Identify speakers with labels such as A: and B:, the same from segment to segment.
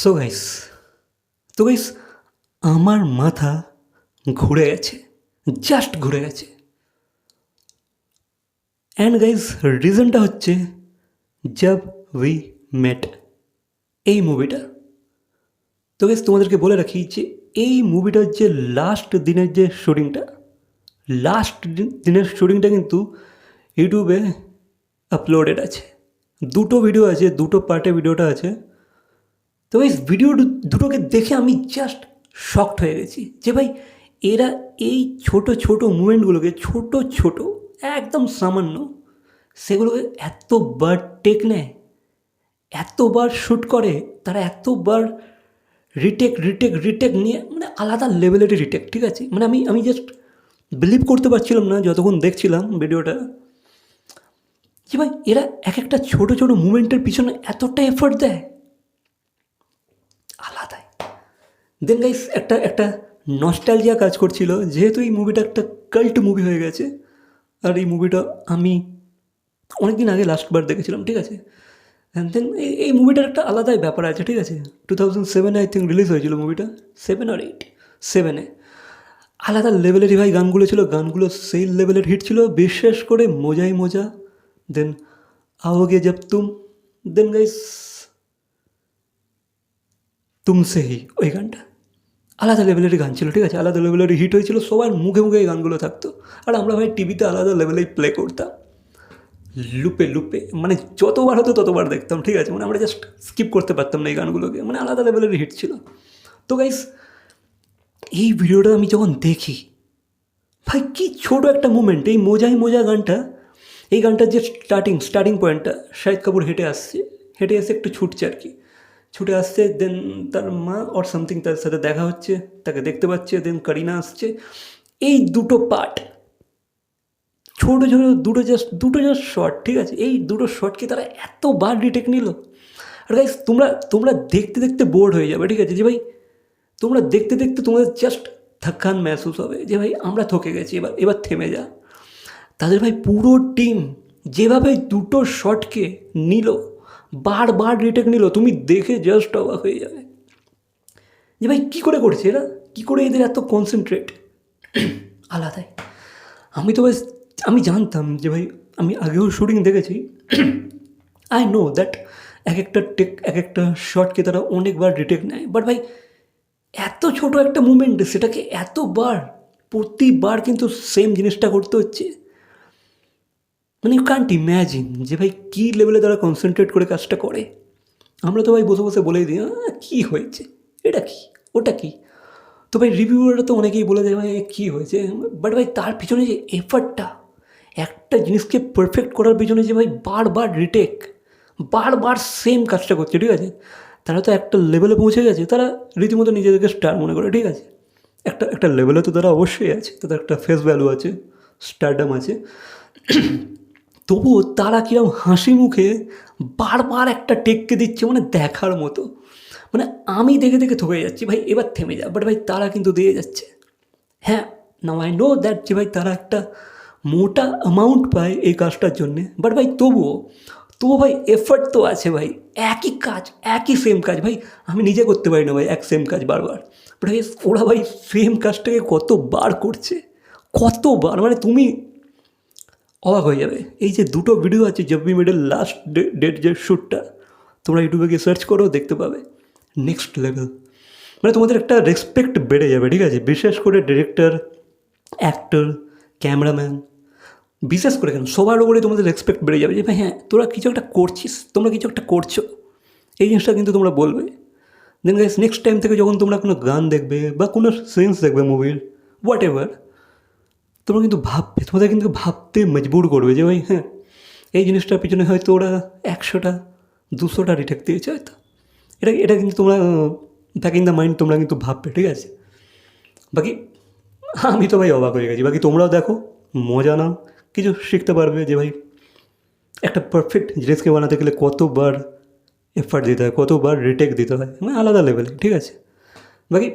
A: So guys তো guys আমার মাথা ঘুরে গেছে জাস্ট ঘুরে গেছে। অ্যান্ড গাইস রিজনটা হচ্ছে জব উই মেট এই মুভিটা তো গাইস তোমাদেরকে বলে রাখি যে এই মুভিটার যে লাস্ট দিনের যে শুটিংটা লাস্ট দিনের শুটিংটা কিন্তু ইউটিউবে আপলোডেড আছে। দুটো ভিডিও আছে, দুটো পার্টে ভিডিওটা আছে। তো এই ভিডিও দুটোকে দেখে আমি জাস্ট শকড হয়ে গেছি যে ভাই, এরা এই ছোট ছোট মুভমেন্টগুলোকে ছোট ছোট, একদম সামান্য, সেগুলোকে এতবার টেক নেয়, এতবার শ্যুট করে, তারা এতবার রিটেক রিটেক রিটেক নিয়ে মানে আলাদা লেভেলের রিটেক ঠিক আছে? মানে আমি আমি জাস্ট বিলিভ করতে পারছিলাম না যতক্ষণ দেখছিলাম ভিডিওটা যে ভাই, এরা এক একটা ছোট ছোট মুভমেন্টের পিছনে এতটা এফোর্ট দেয় আলাদাই দেন গাইস একটা একটা নস্টালজিয়া কাজ করছিল যেহেতু এই মুভিটা একটা কাল্ট মুভি হয়ে গেছে আর এই মুভিটা আমি অনেক দিন আগে লাস্টবার দেখেছিলাম ঠিক আছে অ্যান্ড দেন এই মুভিটার একটা আলাদাই ব্যাপার আছে ঠিক আছে টু থাউজেন্ড সেভেনে আই থিঙ্ক রিলিজ হয়েছিল মুভিটা সেভেন আর এইট সেভেনে আলাদা লেভেলেরই ভাই গানগুলো ছিল গানগুলো সেই লেভেলের হিট ছিল বিশেষ করে মজাই মজা দেন आओगे जब तुम দেন গাইস তুমসে হি ওই গানটা আলাদা লেভেলের গান ছিল, ঠিক আছে? আলাদা লেভেলের হিট হয়েছিল, সবার মুখে মুখে এই গানগুলো থাকতো। আর আমরা ভাই টিভিতে আলাদা লেভেলেই প্লে করতাম। লুপে লুপে মানে যতবার হতো ততবার দেখতাম, ঠিক আছে? মানে আমরা জাস্ট স্কিপ করতে পারতাম না এই গানগুলোকে। মানে আলাদা লেভেলের হিট ছিল। তো গাইস এই ভিডিওটা আমি যখন দেখি, ভাই কি ছোট একটা মুমেন্ট এই মোজাই মোজা গানটা, এই গানটার যে স্টার্টিং স্টার্টিং পয়েন্টটা শাহিদ কাপুর হেঁটে আসছে, হেঁটে এসে একটু ছুটছে আর কি। ছুটে আসছে দেন তার মা অর সামথিং তার সাথে দেখা হচ্ছে, তাকে দেখতে পাচ্ছে দেন করিনা আসছে। এই দুটো পার্ট ছোটো ছোটো দুটো জাস্ট দুটো জাস্ট শর্ট ঠিক আছে? এই দুটো শর্টকে তারা এতবার রিটেক নিল। আর গাইস তোমরা তোমরা দেখতে দেখতে বোর্ড হয়ে যাবে, ঠিক আছে? যে ভাই, তোমরা দেখতে দেখতে তোমাদের জাস্ট থাক্কান মেহসুস হবে, যে ভাই, আমরা থকে গেছি, এবার এবার থেমে যা। তাদের ভাই পুরো টিম যেভাবে দুটো শটকে নিল বারবার রিটেক নিল, তুমি দেখে জাস্ট অবাক হয়ে যাবে। যে ভাই, কী করে করছে এরা? কী করে এদের এত কনসেন্ট্রেট আলাদাই। আমি তো বেশ আমি জানতাম যে ভাই, আমি আগেও শুটিং দেখেছি। আই নো দ্যাট এক একটা টেক এক একটা শটকে তারা অনেকবার রিটেক নেয়। বাট ভাই, এত ছোট একটা মুভমেন্ট সেটাকে এতবার, প্রতিবার কিন্তু সেম জিনিসটা করতে হচ্ছে। মানে ইউ কান্ট ইম্যাজিন যে ভাই কী লেভেলে তারা কনসেন্ট্রেট করে কাজটা করে। আমরা তো ভাই বসে বসে বলেই দিই "আহ, কী হয়েছে? এটা কি? ওটা কি? তো ভাই রিভিউয়াররা তো অনেকেই বলে দেয় ভাই কী হয়েছে? বাট ভাই তার পিছনে যে এফার্টটা একটা জিনিসকে পারফেক্ট করার পিছনে যে ভাই বারবার রিটেক বারবার সেম কাজটা করছে ঠিক আছে? তারা তো একটা লেভেলে পৌঁছে গেছে তারা রীতিমতো নিজেদেরকে স্টার মনে করে ঠিক আছে? একটা একটা লেভেলে তো তারা অবশ্যই আছে তাদের একটা ফেস ভ্যালু আছে স্টারডাম আছে। তবুও তারা কিরম হাসি মুখে বারবার একটা টেককে দিচ্ছে মানে দেখার মতো। মানে আমি দেখে দেখে থকে যাচ্ছি, ভাই, এবার থেমে যা। বাট ভাই, তারা কিন্তু দিয়ে যাচ্ছে। হ্যাঁ নাও আই নো দ্যাট যে ভাই, তারা একটা মোটা অ্যামাউন্ট পায় এই কাজটার জন্যে। বাট ভাই, তবুও তবুও ভাই এফর্ট তো আছে ভাই। একই কাজ, একই সেম কাজ। ভাই, আমি নিজে করতে পারি না ভাই, এক সেম কাজ বারবার। বাট ভাই, ওরা ভাই সেম কাজটাকে কতবার করছে? কতবার? মানে তুমি অবাক হয়ে যাবে। এই যে দুটো ভিডিও আছে জব্বি মিডের লাস্ট ডেট যে শ্যুটটা তোমরা ইউটিউবে গিয়ে সার্চ করো, দেখতে পাবে। নেক্সট লেভেল মানে তোমাদের একটা রেসপেক্ট বেড়ে যাবে, ঠিক আছে? বিশেষ করে ডিরেক্টর অ্যাক্টর ক্যামেরাম্যান বিশেষ করে কেন? সবার উপরে তোমাদের রেসপেক্ট বেড়ে যাবে যে, ভাই হ্যাঁ তোরা কিছু একটা করছিস, তোমরা কিছু একটা করছ। এই জিনিসটা কিন্তু তোমরা বলবে। দেন গাইস নেক্সট টাইম থেকে যখন তোমরা কোনো গান দেখবে বা কোনো সিনস দেখবে মুভির হোয়াট এভার তোমরা কিন্তু ভাববে তোমাদের কিন্তু ভাবতে মজবুর করবে যে ভাই হ্যাঁ এই জিনিসটার পিছনে হয়তো ওরা একশোটা, দুশোটা রিটেক দিয়েছে হয়তো। এটা এটা কিন্তু তোমরা ব্যাক ইন দ্য মাইন্ড তোমরা কিন্তু ভাববে, ঠিক আছে? বাকি, আমি তো ভাই অবাক হয়ে গেছি। বাকি তোমরাও দেখো, মজা নাও, কিছু শিখতে পারবে যে ভাই, একটা পারফেক্ট জিনিসকে বানাতে গেলে কতবার এফার্ট দিতে হয়, কতবার রিটেক দিতে হয় মানে আলাদা লেভেলে ঠিক আছে? বাকি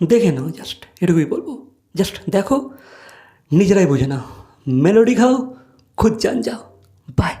A: দেখে নাও জাস্ট এটুকুই বলব। জাস্ট দেখো, নিজেরাই বোঝে নাও। মেলোডি খাও খুদ যান যাও বাই